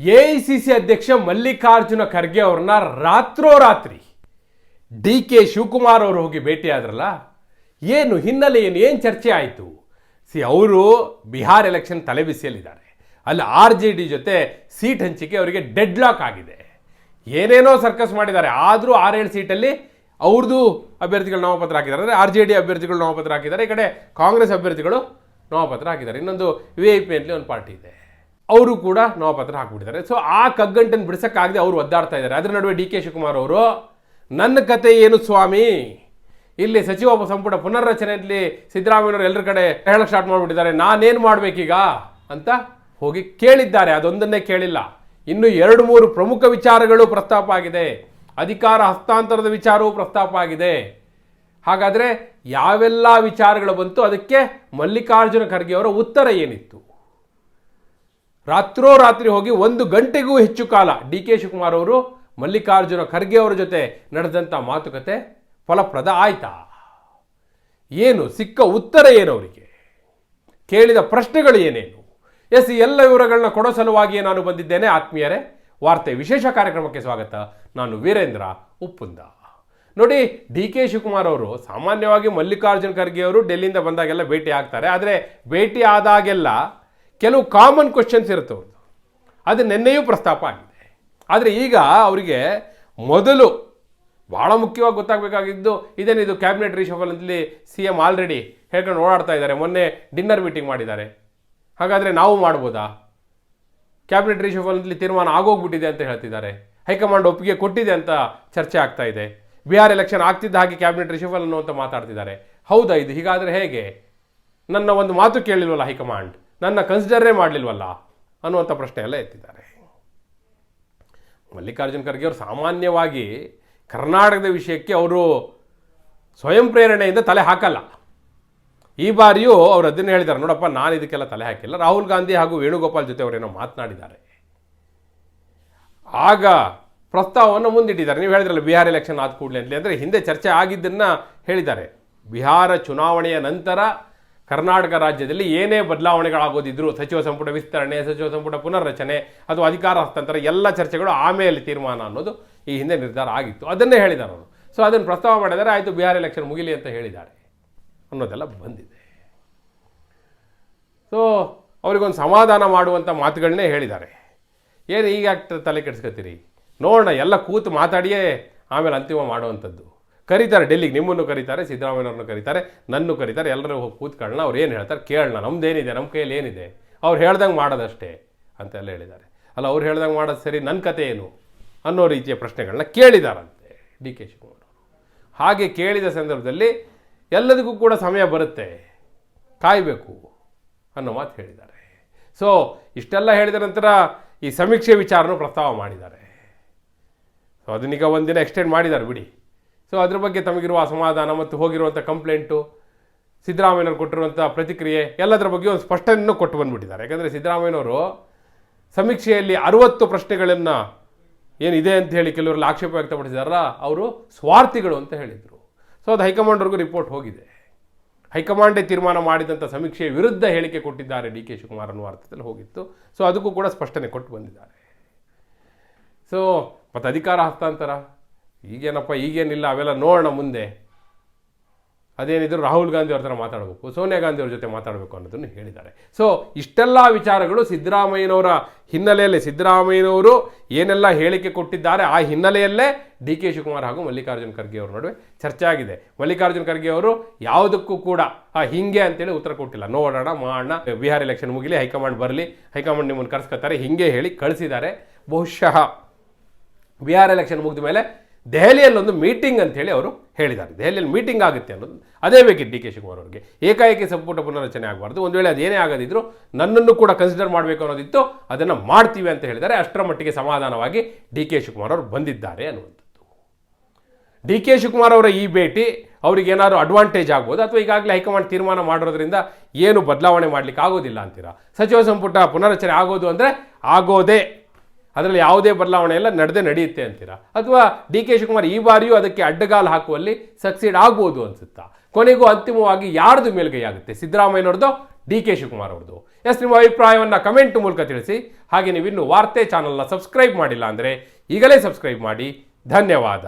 A I C C ಅಧ್ಯಕ್ಷ ಮಲ್ಲಿಕಾರ್ಜುನ ಖರ್ಗೆ ಅವ್ರನ್ನ ರಾತ್ರೋರಾತ್ರಿ ಡಿ ಕೆ ಶಿವಕುಮಾರ್ ಅವರು ಹೋಗಿ ಭೇಟಿಯಾದ್ರಲ್ಲ, ಏನು ಹಿನ್ನೆಲೆ ಏನು ಏನು ಚರ್ಚೆ ಆಯಿತು? ಸಿ, ಅವರು ಬಿಹಾರ್ ಎಲೆಕ್ಷನ್ ತಲೆಬಿಸಿಯಲ್ಲಿದ್ದಾರೆ. ಅಲ್ಲಿ ಆರ್ ಜೆ ಡಿ ಜೊತೆ ಸೀಟ್ ಹಂಚಿಕೆ ಅವರಿಗೆ ಡೆಡ್ ಲಾಕ್ ಆಗಿದೆ. ಏನೇನೋ ಸರ್ಕಸ್ ಮಾಡಿದ್ದಾರೆ. ಆದರೂ ಆರೇಳು ಸೀಟಲ್ಲಿ ಅವ್ರದ್ದು ಅಭ್ಯರ್ಥಿಗಳು ನಾಮಪತ್ರ ಹಾಕಿದ್ದಾರೆ. ಅಂದರೆ ಆರ್ ಜೆ ಡಿ ಅಭ್ಯರ್ಥಿಗಳು ನಾಮಪತ್ರ ಹಾಕಿದ್ದಾರೆ. ಈ ಕಡೆ ಕಾಂಗ್ರೆಸ್ ಅಭ್ಯರ್ಥಿಗಳು ನಾಮಪತ್ರ ಹಾಕಿದ್ದಾರೆ. ಇನ್ನೊಂದು ವಿ ಐ ಪಿ ಒಂದು ಪಾರ್ಟಿ ಇದೆ. ಅವರು ಕೂಡ ನಾಮಪತ್ರ ಹಾಕ್ಬಿಟ್ಟಿದ್ದಾರೆ. ಸೊ ಆ ಕಗ್ಗಂಟನ್ನು ಬಿಡಿಸೋಕ್ಕಾಗದೆ ಅವರು ಒದ್ದಾಡ್ತಾ ಇದ್ದಾರೆ. ಅದರ ನಡುವೆ ಡಿ ಕೆ ಶಿವಕುಮಾರ್ ಅವರು, ನನ್ನ ಕತೆ ಏನು ಸ್ವಾಮಿ? ಇಲ್ಲಿ ಸಚಿವ ಸಂಪುಟ ಪುನರ್ರಚನೆಯಲ್ಲಿ ಸಿದ್ದರಾಮಯ್ಯವರು ಎಲ್ಲರ ಕಡೆ ಹೇಳಕ್ಕೆ ಸ್ಟಾರ್ಟ್ ಮಾಡಿಬಿಟ್ಟಿದ್ದಾರೆ. ನಾನೇನು ಮಾಡಬೇಕೀಗ? ಅಂತ ಹೋಗಿ ಕೇಳಿದ್ದಾರೆ. ಅದೊಂದನ್ನೇ ಕೇಳಿಲ್ಲ. ಇನ್ನು ಎರಡು ಮೂರು ಪ್ರಮುಖ ವಿಚಾರಗಳು ಪ್ರಸ್ತಾಪ ಆಗಿದೆ. ಅಧಿಕಾರ ಹಸ್ತಾಂತರದ ವಿಚಾರವೂ ಪ್ರಸ್ತಾಪ ಆಗಿದೆ. ಹಾಗಾದರೆ ಯಾವೆಲ್ಲ ವಿಚಾರಗಳು ಬಂತು, ಅದಕ್ಕೆ ಮಲ್ಲಿಕಾರ್ಜುನ ಖರ್ಗೆ ಅವರ ಉತ್ತರ ಏನಿತ್ತು? ರಾತ್ರೋರಾತ್ರಿ ಹೋಗಿ ಒಂದು ಗಂಟೆಗೂ ಹೆಚ್ಚು ಕಾಲ ಡಿ ಕೆ ಶಿವಕುಮಾರ್ ಅವರು, ಮಲ್ಲಿಕಾರ್ಜುನ ಖರ್ಗೆ ಅವರ ಜೊತೆ ನಡೆದಂಥ ಮಾತುಕತೆ ಫಲಪ್ರದ ಆಯ್ತಾ? ಏನು ಸಿಕ್ಕ ಉತ್ತರ ಏನು ಅವರಿಗೆ? ಕೇಳಿದ ಪ್ರಶ್ನೆಗಳು ಏನೇನು? ಎಸ್, ಎಲ್ಲ ವಿವರಗಳನ್ನ ಕೊಡೋ ಸಲುವಾಗಿಯೇ ನಾನು ಬಂದಿದ್ದೇನೆ. ಆತ್ಮೀಯರೇ, ವಾರ್ತೆ ವಿಶೇಷ ಕಾರ್ಯಕ್ರಮಕ್ಕೆ ಸ್ವಾಗತ. ನಾನು ವೀರೇಂದ್ರ ಉಪ್ಪುಂದ. ನೋಡಿ, ಡಿ ಕೆ ಶಿವಕುಮಾರ್ ಅವರು ಸಾಮಾನ್ಯವಾಗಿ ಮಲ್ಲಿಕಾರ್ಜುನ ಖರ್ಗೆ ಅವರು ಡೆಲ್ಲಿಯಿಂದ ಬಂದಾಗೆಲ್ಲ ಭೇಟಿ ಆಗ್ತಾರೆ. ಆದರೆ ಭೇಟಿ ಆದಾಗೆಲ್ಲ ಕೆಲವು ಕಾಮನ್ ಕ್ವಶನ್ಸ್ ಇರುತ್ತೆ ಅದು ನಿನ್ನೆಯೂ ಪ್ರಸ್ತಾಪ ಆಗಿದೆ. ಆದರೆ ಈಗ ಅವರಿಗೆ ಮೊದಲು ಭಾಳ ಮುಖ್ಯವಾಗಿ ಗೊತ್ತಾಗಬೇಕಾಗಿದ್ದು ಇದೇನಿದು ಕ್ಯಾಬಿನೆಟ್ ರಿಶಫಲ್ ಅಂತಲಿ ಸಿ ಎಂ ಆಲ್ರೆಡಿ ಹೇಳ್ಕೊಂಡು ಓಡಾಡ್ತಾ ಇದ್ದಾರೆ. ಮೊನ್ನೆ ಡಿನ್ನರ್ ಮೀಟಿಂಗ್ ಮಾಡಿದ್ದಾರೆ. ಹಾಗಾದರೆ ನಾವು ಮಾಡ್ಬೋದಾ? ಕ್ಯಾಬಿನೆಟ್ ರೀಶಫಲ್ನಲ್ಲಿ ತೀರ್ಮಾನ ಆಗೋಗ್ಬಿಟ್ಟಿದೆ ಅಂತ ಹೇಳ್ತಿದ್ದಾರೆ. ಹೈಕಮಾಂಡ್ ಒಪ್ಪಿಗೆ ಕೊಟ್ಟಿದೆ ಅಂತ ಚರ್ಚೆ ಆಗ್ತಾ ಇದೆ. ಬಿಹಾರ್ ಎಲೆಕ್ಷನ್ ಆಗ್ತಿದ್ದ ಹಾಗೆ ಕ್ಯಾಬಿನೆಟ್ ರಿಷಫಲ್ ಅನ್ನುವಂತ ಮಾತಾಡ್ತಿದ್ದಾರೆ. ಹೌದಾ ಇದು? ಹೀಗಾದರೆ ಹೇಗೆ? ನನ್ನ ಒಂದು ಮಾತು ಕೇಳಿಲ್ವಲ್ಲ ಹೈಕಮಾಂಡ್? ನನ್ನ ಕನ್ಸಿಡರೇ ಮಾಡಲಿಲ್ವಲ್ಲ ಅನ್ನುವಂಥ ಪ್ರಶ್ನೆ ಎಲ್ಲ ಎತ್ತಿದ್ದಾರೆ. ಮಲ್ಲಿಕಾರ್ಜುನ್ ಖರ್ಗೆ ಅವರು ಸಾಮಾನ್ಯವಾಗಿ ಕರ್ನಾಟಕದ ವಿಷಯಕ್ಕೆ ಅವರು ಸ್ವಯಂ ಪ್ರೇರಣೆಯಿಂದ ತಲೆ ಹಾಕಲ್ಲ. ಈ ಬಾರಿಯೂ ಅವರು ಅದನ್ನು ಹೇಳಿದ್ದಾರೆ. ನೋಡಪ್ಪ, ನಾನು ಇದಕ್ಕೆಲ್ಲ ತಲೆ ಹಾಕಿಲ್ಲ. ರಾಹುಲ್ ಗಾಂಧಿ ಹಾಗೂ ವೇಣುಗೋಪಾಲ್ ಜೊತೆ ಅವರೇನೋ ಮಾತನಾಡಿದ್ದಾರೆ. ಆಗ ಪ್ರಸ್ತಾವವನ್ನು ಮುಂದಿಟ್ಟಿದ್ದಾರೆ. ನೀವು ಹೇಳಿದ್ರಲ್ಲ, ಬಿಹಾರ್ ಎಲೆಕ್ಷನ್ ಆದ ಕೂಡಲೇ ಅಂದರೆ ಹಿಂದೆ ಚರ್ಚೆ ಆಗಿದ್ದನ್ನು ಹೇಳಿದ್ದಾರೆ. ಬಿಹಾರ ಚುನಾವಣೆಯ ನಂತರ ಕರ್ನಾಟಕ ರಾಜ್ಯದಲ್ಲಿ ಏನೇ ಬದಲಾವಣೆಗಳಾಗೋದಿದ್ರು ಸಚಿವ ಸಂಪುಟ ವಿಸ್ತರಣೆ, ಸಚಿವ ಸಂಪುಟ ಪುನರ್ರಚನೆ ಅಥವಾ ಅಧಿಕಾರ ಹಸ್ತಾಂತರ ಎಲ್ಲ ಚರ್ಚೆಗಳು ಆಮೇಲೆ ತೀರ್ಮಾನ ಅನ್ನೋದು ಈ ಹಿಂದೆ ನಿರ್ಧಾರ ಆಗಿತ್ತು. ಅದನ್ನೇ ಹೇಳಿದ್ದಾರೆ ಅವರು. ಸೊ ಅದನ್ನು ಪ್ರಸ್ತಾವ ಮಾಡಿದರೆ ಆಯಿತು, ಬಿಹಾರ್ ಎಲೆಕ್ಷನ್ ಮುಗಿಲಿ ಅಂತ ಹೇಳಿದ್ದಾರೆ ಅನ್ನೋದೆಲ್ಲ ಬಂದಿದೆ. ಸೊ ಅವರಿಗೊಂದು ಸಮಾಧಾನ ಮಾಡುವಂಥ ಮಾತುಗಳನ್ನೇ ಹೇಳಿದ್ದಾರೆ. ಏನು ಈಗ ತಲೆ ಕೆಡಿಸ್ಕೊತೀರಿ? ನೋಡೋಣ, ಎಲ್ಲ ಕೂತು ಮಾತಾಡಿಯೇ ಆಮೇಲೆ ಅಂತಿಮ ಮಾಡುವಂಥದ್ದು. ಕರೀತಾರೆ, ಡೆಲ್ಲಿಗೆ ನಿಮ್ಮನ್ನು ಕರೀತಾರೆ ಸಿದ್ದರಾಮಯ್ಯವ್ರನ್ನ ಕರೀತಾರೆ, ನನ್ನನ್ನು ಕರೀತಾರೆ, ಎಲ್ಲರೂ ಹೋಗಿ ಕೂತ್ಕೊಳ್ಳೋಣ, ಅವ್ರು ಏನು ಹೇಳ್ತಾರೆ? ಕೇಳೋಣ, ನಮ್ದೇನಿದೆ ನಮ್ಮ ಕೈಯಲ್ಲಿ ಏನಿದೆ? ಅವ್ರು ಹೇಳ್ದಂಗೆ ಮಾಡೋದಷ್ಟೇ ಅಂತೆಲ್ಲ ಹೇಳಿದ್ದಾರೆ. ಅಲ್ಲ, ಅವ್ರು ಹೇಳ್ದಂಗೆ ಮಾಡೋದು ಸರಿ ನನ್ನ ಕತೆ ಏನು? ಅನ್ನೋ ರೀತಿಯ ಪ್ರಶ್ನೆಗಳನ್ನ ಕೇಳಿದಾರಂತೆ ಡಿ ಕೆ ಶಿವಕುಮಾರ್ ಹಾಗೆ ಕೇಳಿದ ಸಂದರ್ಭದಲ್ಲಿ ಎಲ್ಲದಕ್ಕೂ ಕೂಡ ಸಮಯ ಬರುತ್ತೆ. ಕಾಯಬೇಕು ಅನ್ನೋ ಮಾತು ಹೇಳಿದ್ದಾರೆ. ಸೊ ಇಷ್ಟೆಲ್ಲ ಹೇಳಿದ ನಂತರ ಈ ಸಮೀಕ್ಷೆ ವಿಚಾರನೂ ಪ್ರಸ್ತಾವ ಮಾಡಿದ್ದಾರೆ. ಸೊ ಅದನ್ನೀಗ ಒಂದಿನ ಎಕ್ಸ್ಟೆಂಡ್ ಮಾಡಿದ್ದಾರೆ, ಬಿಡಿ. ಸೊ ಅದ್ರ ಬಗ್ಗೆ ತಮಗಿರುವ ಅಸಮಾಧಾನ ಮತ್ತು ಹೋಗಿರುವಂಥ ಕಂಪ್ಲೇಂಟು ಸಿದ್ದರಾಮಯ್ಯನವ್ರು ಕೊಟ್ಟಿರುವಂಥ ಪ್ರತಿಕ್ರಿಯೆ, ಎಲ್ಲದರ ಬಗ್ಗೆ ಒಂದು ಸ್ಪಷ್ಟನೆಯನ್ನು ಕೊಟ್ಟು ಬಂದ್ಬಿಟ್ಟಿದ್ದಾರೆ. ಯಾಕಂದರೆ ಸಿದ್ದರಾಮಯ್ಯನವರು ಸಮೀಕ್ಷೆಯಲ್ಲಿ ಅರುವತ್ತು ಪ್ರಶ್ನೆಗಳನ್ನು ಏನಿದೆ ಅಂತ ಹೇಳಿ ಕೆಲವರು ಆಕ್ಷೇಪ ವ್ಯಕ್ತಪಡಿಸಿದಾರಲ್ಲ, ಅವರು ಸ್ವಾರ್ಥಿಗಳು ಅಂತ ಹೇಳಿದರು. ಸೊ ಅದು ಹೈಕಮಾಂಡ್ವರೆಗೂ ರಿಪೋರ್ಟ್ ಹೋಗಿದೆ. ಹೈಕಮಾಂಡೇ ತೀರ್ಮಾನ ಮಾಡಿದಂಥ ಸಮೀಕ್ಷೆಯ ವಿರುದ್ಧ ಹೇಳಿಕೆ ಕೊಟ್ಟಿದ್ದಾರೆ ಡಿ ಕೆ ಶಿವಕುಮಾರ್ ಅನ್ನುವ ಅರ್ಥದಲ್ಲಿ ಹೋಗಿತ್ತು. ಸೊ ಅದಕ್ಕೂ ಕೂಡ ಸ್ಪಷ್ಟನೆ ಕೊಟ್ಟು ಬಂದಿದ್ದಾರೆ. ಸೊ ಮತ್ತು ಅಧಿಕಾರ ಹಸ್ತಾಂತರ. ಈಗೇನಪ್ಪ, ಈಗೇನಿಲ್ಲ, ಅವೆಲ್ಲ ನೋಡೋಣ ಮುಂದೆ. ಅದೇನಿದ್ರು ರಾಹುಲ್ ಗಾಂಧಿ ಅವ್ರ ಥರ ಮಾತಾಡಬೇಕು, ಸೋನಿಯಾ ಗಾಂಧಿ ಅವ್ರ ಜೊತೆ ಮಾತಾಡಬೇಕು ಅನ್ನೋದನ್ನು ಹೇಳಿದ್ದಾರೆ. ಸೊ ಇಷ್ಟೆಲ್ಲ ವಿಚಾರಗಳು ಸಿದ್ದರಾಮಯ್ಯನವರ ಹಿನ್ನೆಲೆಯಲ್ಲಿ, ಸಿದ್ದರಾಮಯ್ಯನವರು ಏನೆಲ್ಲ ಹೇಳಿಕೆ ಕೊಟ್ಟಿದ್ದಾರೆ ಆ ಹಿನ್ನೆಲೆಯಲ್ಲೇ ಡಿ ಕೆ ಶಿವಕುಮಾರ್ ಹಾಗೂ ಮಲ್ಲಿಕಾರ್ಜುನ ಖರ್ಗೆ ಅವ್ರ ನಡುವೆ ಚರ್ಚೆ ಆಗಿದೆ. ಮಲ್ಲಿಕಾರ್ಜುನ ಖರ್ಗೆ ಅವರು ಯಾವುದಕ್ಕೂ ಕೂಡ, ಆ, ಹಿಂಗೆ ಅಂತೇಳಿ ಉತ್ತರ ಕೊಟ್ಟಿಲ್ಲ. ನೋಡೋಣ, ಮಾಡೋಣ. ಬಿಹಾರ್ ಎಲೆಕ್ಷನ್ ಮುಗಿಲಿ, ಹೈಕಮಾಂಡ್ ಬರಲಿ, ಹೈಕಮಾಂಡ್ ನಿಮ್ಮನ್ನು ಕರೆಸ್ಕೊತಾರೆ, ಹಿಂಗೆ ಹೇಳಿ ಕಳಿಸಿದ್ದಾರೆ. ಬಹುಶಃ ಬಿಹಾರ್ ಎಲೆಕ್ಷನ್ ಮುಗಿದ ಮೇಲೆ ದೆಹಲಿಯಲ್ಲಿ ಒಂದು ಮೀಟಿಂಗ್ ಅಂತ ಹೇಳಿ ಅವರು ಹೇಳಿದ್ದಾರೆ. ದೆಹಲಿಯಲ್ಲಿ ಮೀಟಿಂಗ್ ಆಗುತ್ತೆ ಅನ್ನೋದು. ಅದೇ ಬೇಕಿತ್ತು ಡಿ ಕೆ ಶಿವಕುಮಾರ್ ಅವರಿಗೆ. ಏಕಾಏಕಿ ಸಂಪುಟ ಪುನರಚನೆ ಆಗಬಾರ್ದು. ಒಂದು ವೇಳೆ ಅದೇನೇ ಆಗದಿದ್ದರೂ ನನ್ನನ್ನು ಕೂಡ ಕನ್ಸಿಡರ್ ಮಾಡಬೇಕು ಅನ್ನೋದಿತ್ತು, ಅದನ್ನು ಮಾಡ್ತೀವಿ ಅಂತ ಹೇಳಿದ್ದಾರೆ. ಅಷ್ಟರ ಮಟ್ಟಿಗೆ ಸಮಾಧಾನವಾಗಿ ಡಿ ಕೆ ಶಿವಕುಮಾರ್ ಅವರು ಬಂದಿದ್ದಾರೆ ಅನ್ನುವಂಥದ್ದು. ಡಿ ಕೆ ಶಿವಕುಮಾರ್ ಅವರ ಈ ಭೇಟಿ ಅವ್ರಿಗೆ ಏನಾದರೂ ಅಡ್ವಾಂಟೇಜ್ ಆಗ್ಬೋದು? ಅಥವಾ ಈಗಾಗಲೇ ಹೈಕಮಾಂಡ್ ತೀರ್ಮಾನ ಮಾಡಿರೋದ್ರಿಂದ ಏನು ಬದಲಾವಣೆ ಮಾಡಲಿಕ್ಕೆ ಆಗೋದಿಲ್ಲ ಅಂತೀರಾ? ಸಚಿವ ಸಂಪುಟ ಪುನರಚನೆ ಆಗೋದು ಅಂದರೆ ಆಗೋದೇ ಅದರಲ್ಲಿ ಯಾವುದೇ ಬದಲಾವಣೆ ಎಲ್ಲ ನಡೆದೇ ನಡೆಯುತ್ತೆ ಅಂತೀರಾ? ಅಥವಾ ಡಿ ಕೆ ಶಿವಕುಮಾರ್ ಈ ಬಾರಿಯೂ ಅದಕ್ಕೆ ಅಡ್ಡಗಾಲು ಹಾಕುವಲ್ಲಿ ಸಕ್ಸೀಡ್ ಆಗ್ಬೋದು ಅನ್ಸುತ್ತಾ? ಕೊನೆಗೂ ಅಂತಿಮವಾಗಿ ಯಾರ್ದು ಮೇಲ್ಗೈ ಆಗುತ್ತೆ? ಸಿದ್ದರಾಮಯ್ಯನವ್ರದ್ದು, ಡಿ ಕೆ ಶಿವಕುಮಾರ್ ಅವ್ರದ್ದು ಎಸ್, ನಿಮ್ಮ ಅಭಿಪ್ರಾಯವನ್ನು ಕಮೆಂಟ್ ಮೂಲಕ ತಿಳಿಸಿ. ಹಾಗೆ ನೀವು ಇನ್ನೂ ವಾರ್ತೆ ಚಾನಲ್ನ ಸಬ್ಸ್ಕ್ರೈಬ್ ಮಾಡಿಲ್ಲ ಅಂದರೆ ಈಗಲೇ ಸಬ್ಸ್ಕ್ರೈಬ್ ಮಾಡಿ. ಧನ್ಯವಾದ.